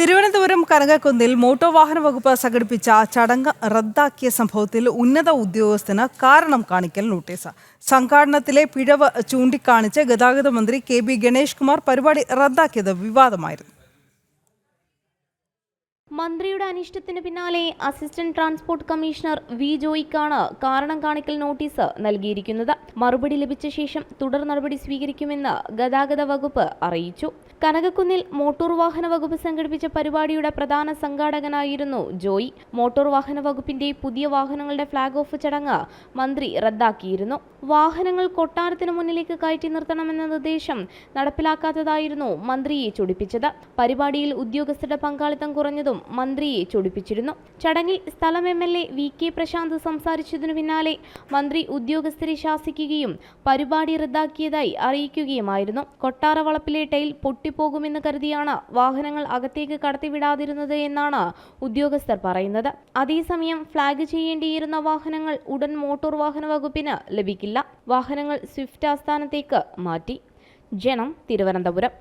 Thiruvananthapuram കനകക്കുന്നിൽ motor വാഹന വകുപ്പ് സംഘടിപ്പിച്ച ചടങ്ങ് റദ്ദാക്കിയ സംഭവത്തിൽ ഉന്നത ഉദ്യോഗസ്ഥന് കാരണം കാണിക്കൽ നോട്ടീസ്. സംഘാടനത്തിലെ പിഴവ് ചൂണ്ടിക്കാണിച്ച് ഗതാഗത മന്ത്രി കെ ബി ഗണേഷ് കുമാർ പരിപാടി റദ്ദാക്കിയത് വിവാദമായിരുന്നു. മന്ത്രിയുടെ അനിഷ്ടത്തിന് പിന്നാലെ അസിസ്റ്റന്റ് ട്രാൻസ്പോർട്ട് കമ്മീഷണർ വി ജോയിക്കാണ് കാരണം കാണിക്കൽ നോട്ടീസ് നൽകിയിരിക്കുന്നത്. മറുപടി ലഭിച്ച ശേഷം തുടർ നടപടി സ്വീകരിക്കുമെന്ന് ഗതാഗത വകുപ്പ് അറിയിച്ചു. കനകക്കുന്നിൽ മോട്ടോർ വാഹന വകുപ്പ് സംഘടിപ്പിച്ച പരിപാടിയുടെ പ്രധാന സംഘാടകനായിരുന്നു ജോയി. മോട്ടോർ വാഹന വകുപ്പിന്റെ പുതിയ വാഹനങ്ങളുടെ ഫ്ളാഗ് ഓഫ് ചടങ്ങ് മന്ത്രി റദ്ദാക്കിയിരുന്നു. വാഹനങ്ങൾ കൊട്ടാരത്തിന് മുന്നിലേക്ക് കയറ്റി നിർത്തണമെന്ന നിർദ്ദേശം നടപ്പിലാക്കാത്തതായിരുന്നു മന്ത്രിയെ ചൊടിപ്പിച്ചത്. പരിപാടിയിൽ ഉദ്യോഗസ്ഥരുടെ പങ്കാളിത്തം കുറഞ്ഞതും മന്ത്രിയെ ചൊടിപ്പിച്ചിരുന്നു. ചടങ്ങിൽ സ്ഥലം M L A V K Prashanth സംസാരിച്ചതിനു പിന്നാലെ മന്ത്രി ഉദ്യോഗസ്ഥരെ ശാസിക്കുകയും പരിപാടി റദ്ദാക്കിയതായി അറിയിക്കുകയുമായിരുന്നു. കൊട്ടാര വളപ്പിലെ ടൈൽ പൊട്ടിപ്പോകുമെന്ന് കരുതിയാണ് വാഹനങ്ങൾ അകത്തേക്ക് കടത്തിവിടാതിരുന്നത് എന്നാണ് ഉദ്യോഗസ്ഥർ പറയുന്നത്. അതേസമയം ഫ്ളാഗ് ചെയ്യേണ്ടിയിരുന്ന വാഹനങ്ങൾ ഉടൻ മോട്ടോർ വാഹന വകുപ്പിന് ലഭിക്കില്ല. വാഹനങ്ങൾ സ്വിഫ്റ്റ് ആസ്ഥാനത്തേക്ക് മാറ്റി. ജനം തിരുവനന്തപുരം.